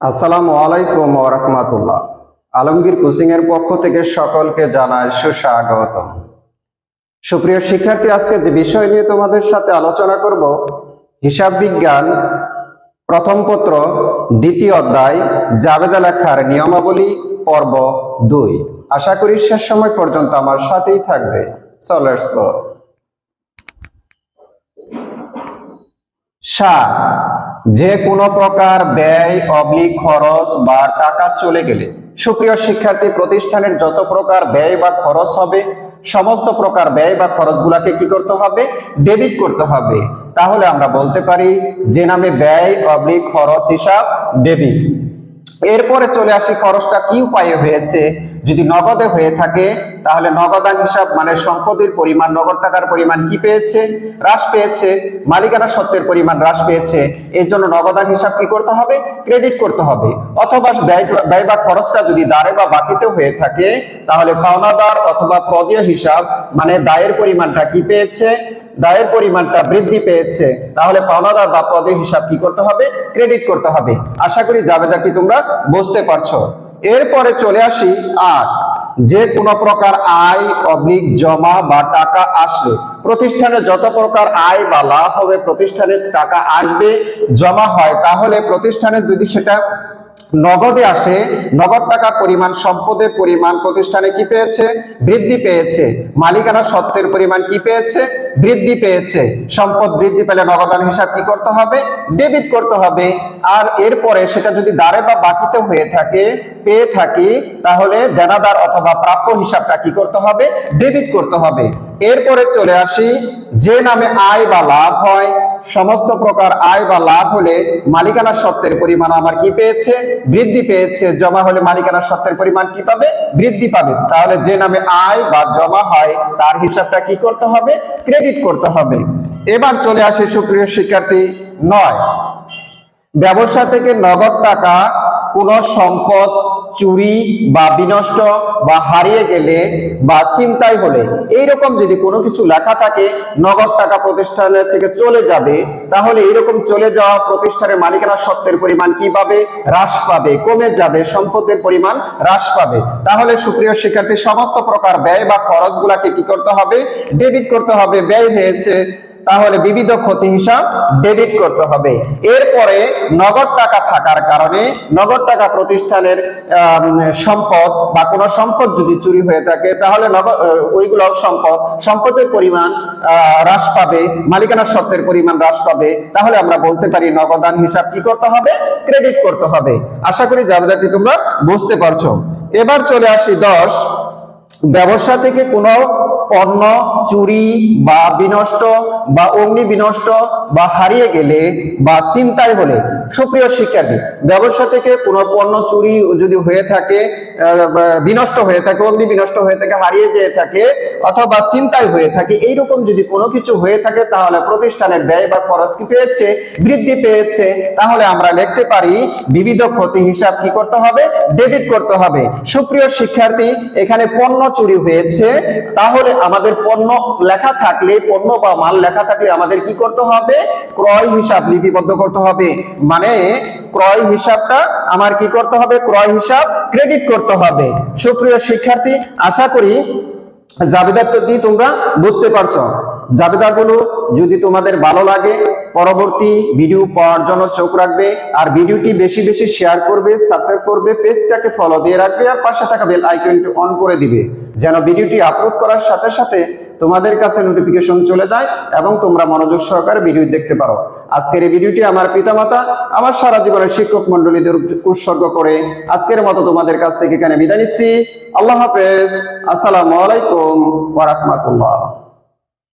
আসসালামু আলাইকুম ওরহমাতুল্লাহ আলমগীর কোচিং এর পক্ষ থেকে সকলকে জানাই সুস্বাগতম। সুপ্রিয় শিক্ষার্থী, আজকে যে বিষয় নিয়ে তোমাদের সাথে আলোচনা করব, হিসাব বিজ্ঞান, প্রথম পত্র, দ্বিতীয় অধ্যায়, জাবেদা লেখার নিয়মাবলী, পর্ব দুই। আশা করি শেষ সময় পর্যন্ত আমার সাথেই থাকবে। সো লেটস গো যে কোনো প্রকার ব্যয় অবলিক খরচ বা টাকা চলে গেলে সুপ্রিয় শিক্ষার্থী প্রতিষ্ঠানের যত প্রকার ব্যয় বা খরচ হবে, সমস্ত প্রকার ব্যয় বা খরচগুলাকে কি করতে হবে? ডেবিট করতে হবে। তাহলে আমরা বলতে পারি যে নামে ব্যয় অবলিক খরচ হিসাব ডেবিট এরপরে চলে আসি খরচটা কি উপায়ে হয়েছে? যদি নগদে হয়ে থাকে, তাহলে নগদান হিসাব মানে সম্পদের পরিমাণ, নগদ টাকার পরিমাণ কি পেয়েছে? হ্রাস পেয়েছে, মালিকানা সত্ত্বের পরিমাণ হ্রাস পেয়েছে, এর জন্য নগদান হিসাব কি করতে হবে? ক্রেডিট করতে হবে। অথবা ব্যয় বা খরচটা যদি দাঁড়ে বা বাকিতে হয়ে থাকে, তাহলে পাওনাদার অথবা প্রদীয় হিসাব মানে দায়ের পরিমাণটা কি পেয়েছে? দায়ের পরিমাণটা বৃদ্ধি পেয়েছে, তাহলে পাওনাদার বা পদে হিসাব কি করতে হবে? ক্রেডিট করতে হবে। আশা করি জাবেদাটি তোমরা বুঝতে পারছ। এরপরে চলে আসি আট। যে কোনো প্রকার আয় অবলিক জমা বা টাকা আসলে প্রতিষ্ঠানে যত প্রকার আয় বা লাভ হবে, প্রতিষ্ঠানের টাকা আসবে, জমা হয়, তাহলে প্রতিষ্ঠানে যদি সেটা নগদে আসে, নগদ টাকার পরিমাণ, সম্পদের পরিমাণ, প্রতিষ্ঠানে কি পেয়েছে? বৃদ্ধি পেয়েছে। মালিকানা সত্ত্বের পরিমাণ কি পেয়েছে? বৃদ্ধি পেয়েছে। সম্পদ বৃদ্ধি পেলে নগদান হিসাব কি করতে হবে? ডেবিট করতে হবে। আর এরপরে সেটা যদি দাঁড়ে বা বাকিতে হয়ে থাকে, পেয়ে থাকি, তাহলে দেনাদার অথবা প্রাপ্য হিসাবটা কি করতে হবে? ডেবিট করতে হবে। এরপরে চলে আসি, যে নামে আয় বা লাভ হয় সমস্ত প্রকার আয় বা লাভ হলে মালিকানা সত্ত্বের পরিমাণ আমার কি পেয়েছে? বৃদ্ধি পেয়েছে। জমা হলে মালিকানা সত্ত্বের পরিমাণ কি পাবে? বৃদ্ধি পাবে। তাহলে যে নামে আয় বা জমা হয়, তার হিসাবটা কি করতে হবে? ক্রেডিট করতে হবে। এবার চলে আসে সুপ্রিয় শিক্ষার্থী, নয়। ব্যবসা থেকে নগদ টাকা কোনো সম্পদ চুরি বা বিনষ্ট বা হারিয়ে গেলে বা চিন্তাই হলে এইরকম যদি কোনো কিছু লেখা থাকে, নগদ টাকা প্রতিষ্ঠানের থেকে চলে যাবে, তাহলে এইরকম চলে যাওয়া প্রতিষ্ঠানের মালিকানা সত্ত্বের পরিমাণ কি পাবে? হ্রাস পাবে, কমে যাবে, সম্পদের পরিমাণ হ্রাস পাবে। তাহলে সুপ্রিয় শিক্ষার্থী, সমস্ত প্রকার ব্যয় বা খরচগুলাকে কি করতে হবে? ডেবিট করতে হবে। ব্যয় হয়েছে তাহলে বিবিধ ক্ষতি হিসাব ডেবিট করতে হবে। এরপরে নগদ টাকা থাকার কারণে নগদ টাকা প্রতিষ্ঠানের সম্পদ বা কোনো সম্পদ যদি চুরি হয়ে থাকে, তাহলে ওইগুলো সম্পদ, সম্পদের পরিমাণ হ্রাস পাবে মালিকানা সত্ত্বের পরিমাণ হ্রাস পাবে। তাহলে আমরা বলতে পারি নগদান হিসাব কি করতে হবে? ক্রেডিট করতে হবে। আশা করি জাবেদাটি তোমরা বুঝতে পারছ। এবার চলে আসি দশ। ব্যবসা থেকে কোনো পণ্য চুরি বা বিনষ্ট বা অগ্নি বিনষ্ট বা হারিয়ে গেলে বা চিন্তায় হলে সুপ্রিয় শিক্ষার্থী, ব্যবসা থেকে কোনো পণ্য চুরি যদি হয়ে থাকে বিনষ্ট হয়ে থাকে, অগ্নি বিনষ্ট হয়ে থাকে, হারিয়ে যেয়ে থাকে, অথবা চিন্তায় হয়ে থাকে, এইরকম যদি কোনো কিছু হয়ে থাকে, তাহলে প্রতিষ্ঠানের ব্যয় বা খরচ কি পেয়েছে? বৃদ্ধি পেয়েছে। তাহলে আমরা লিখতে পারি, বিবিধ ক্ষতি হিসাব কি করতে হবে? ডেবিট করতে হবে। সুপ্রিয় শিক্ষার্থী, এখানে পণ্য চুরি হয়েছে, তাহলে আমাদের পণ্য লেখা থাকলে, পণ্য বা মাল লেখা থাকলে আমাদের কি করতে হবে? ক্রয় হিসাব লিপিবদ্ধ করতে হবে। মানে ক্রয় হিসাবটা আমার কি করতে হবে? ক্রয় হিসাব ক্রেডিট করতে হবে। সুপ্রিয় শিক্ষার্থী, আশা করি জাবেদারটি তোমরা বুঝতে পারছ। জাবেদাগুলো যদি তোমাদের ভালো লাগে, পরবর্তী ভিডিও পাওয়ার জন্য চোখ রাখবে, আর ভিডিওটি বেশি বেশি শেয়ার করবে সাবস্ক্রাইব করবে পেজটাকে ফলো দিয়ে রাখবে, আর পাশে থাকা বেল আইকনটি অন করে দিবে, যেন ভিডিওটি আপলোড করার সাথে সাথে তোমাদের কাছে নোটিফিকেশন চলে যায় এবং তোমরা মনোযোগ সহকারে ভিডিও দেখতে পারো। আজকের এই ভিডিওটি আমার পিতামাতা, আমার সারা জীবনের শিক্ষক মন্ডলীদের উৎসর্গ করে আজকের মতো তোমাদের কাছ থেকে এখানে বিদায় নিচ্ছি। আল্লাহ হাফেজ। আসসালামু আলাইকুম ওয়া রাহমাতুল্লাহ।